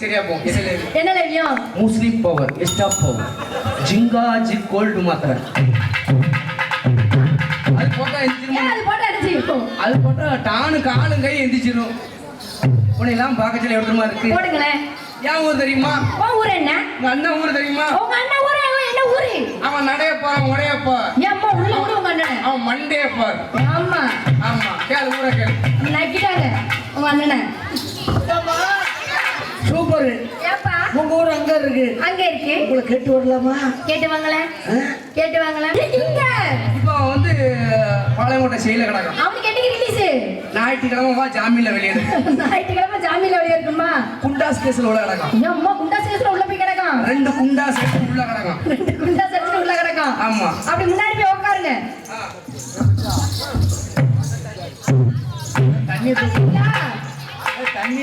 சரியா போகும் என்ன லவ்யம் முஸ்லிம் பவர் எஸ்டாப் பவர் ஜிங்கா ஜி கோல்டு மாத்திரை அது போட்டா அது போட்டு அடிச்சு அது போட்டா டானு காலும் கை எந்திரிச்சிரும் உன்னை எல்லாம் பார்க்கச்சல எடுத்துமா இருக்கு போடுங்களேன் ஏன் ஊர் தெரியுமா உன் ஊர் என்ன உங்க அண்ணன் ஊர் தெரியுமா உங்க அண்ணன் ஊரு என்ன ஊரு அவன் நடைய பாரு உடைய என் அம்மா உள்ள விடு உங்க அண்ணனை அவன் மண்டே பார் ஆமா ஆமா கேளு ஊரை கேளு நக்கிட்டாங்க உங்க அண்ணனை ஏப்பா? உங்க ஊர் அங்க இருக்கு. அங்க இருக்கு. உங்களை கேட்டு வரலாமா? கேட்டு வாங்களேன். கேட்டு வாங்களேன். இங்க. இப்போ வந்து பாளையங்கோட்டை செயல கிடக்கான் அவனுக்கு என்னைக்கு ரிலீஸ் ஞாயிற்றுக்கிழமை வா ஜாமீன்ல வெளியேறு ஞாயிற்றுக்கிழமை ஜாமீன்ல வெளியே இருக்குமா? குண்டாஸ் கேஸ்ல உள்ள கிடக்கான். என் அம்மா குண்டா சேஸ்ல உள்ள போய் கிடக்கான். ரெண்டு குண்டாஸ் உள்ள கிடக்கான். ரெண்டு குண்டா சேஸ்ல உள்ள கிடக்கான். ஆமா. அப்படி முன்னாடி போய் உட்காருங்க தண்ணி? தண்ணி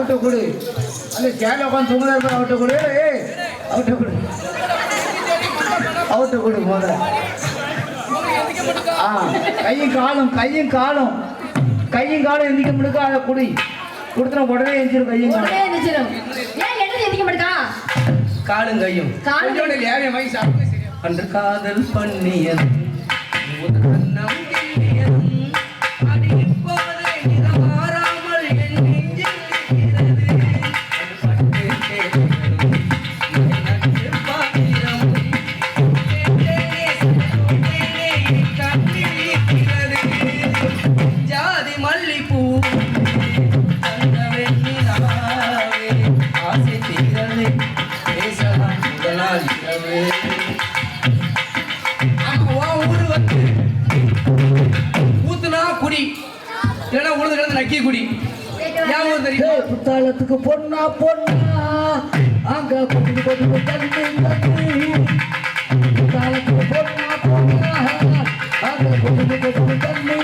అవుట్ ఒకడు ಅಲ್ಲಿ ಜಾಗ ಒಂದು ತುಂಬಿದಾರ ಔಟ್ ಕೊಡಿ ಔಟ್ ಕೊಡಿ ಔಟ್ ಕೊಡಿ போத. ஆ கையும் காலும் கையும் காலும். கையும் காலும் எந்திக்க முடுக்கா அதை குடி. கொடுத்துன உடனே எந்திரும் கையும் காலும். எந்திரும். ஏன் எடுத்து எந்திக்க காலும் கையும். காலும் ஏன் மைசா அன்று காதல் பண்ணியது. கண்ணம் நாள் இரவு ஊரு வந்து ஊத்துனா குடி இல்லைன்னா உழுது கிடந்து நக்கி குடி ஏன் தெரியுமா புத்தாளத்துக்கு பொண்ணா பொண்ணா அங்க கொண்டு கொண்டு தண்ணி தண்ணி புத்தாளத்துக்கு பொண்ணா பொண்ணா அங்க கொண்டு தண்ணி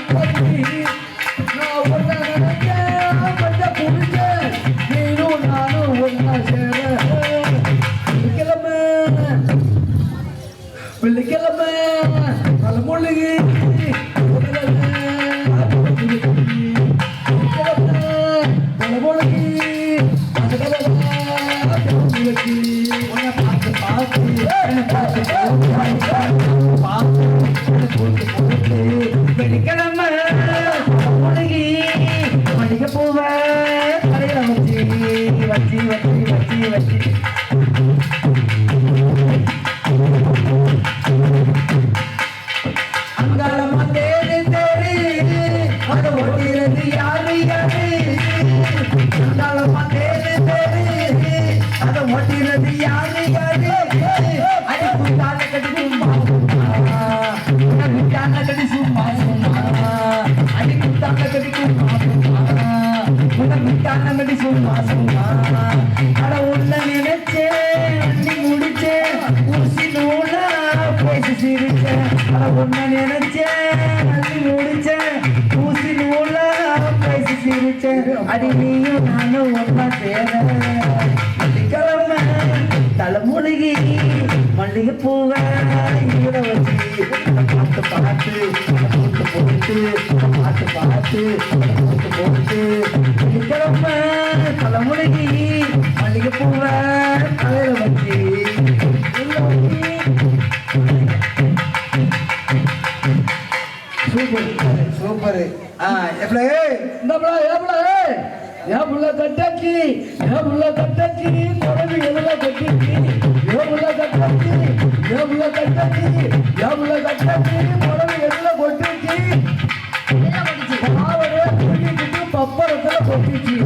தீ வச்சு சும்மா சும்மா பேசி சிரிச்சேன் அடி நீயும் நானும் ஒன்னா சேர வெள்ளிக்கிழமை தலைமுழுகி மல்லிகை பூவை ஈர வச்சு பார்த்து பார்த்து போட்டு போட்டு பார்த்து பார்த்து போட்டு போட்டு. வெள்ளிக்கிழமை தலைமுழுகி மல்லிகை பூவ தலையில வச்சு வச்சு. Super super. கட்டக்கி கட்டக்கி குழந்தை எவ்வளோ கட்டக்கி எவ்வளோ கட்டக்கி எவ்வளோ கட்டக்கி எவ்வளோ கட்டக்கி குழந்தை எவ்வளோ கொட்டுச்சு. பாவனை கொட்டிச்சு? பப்பரத்தில் கொட்டிச்சு.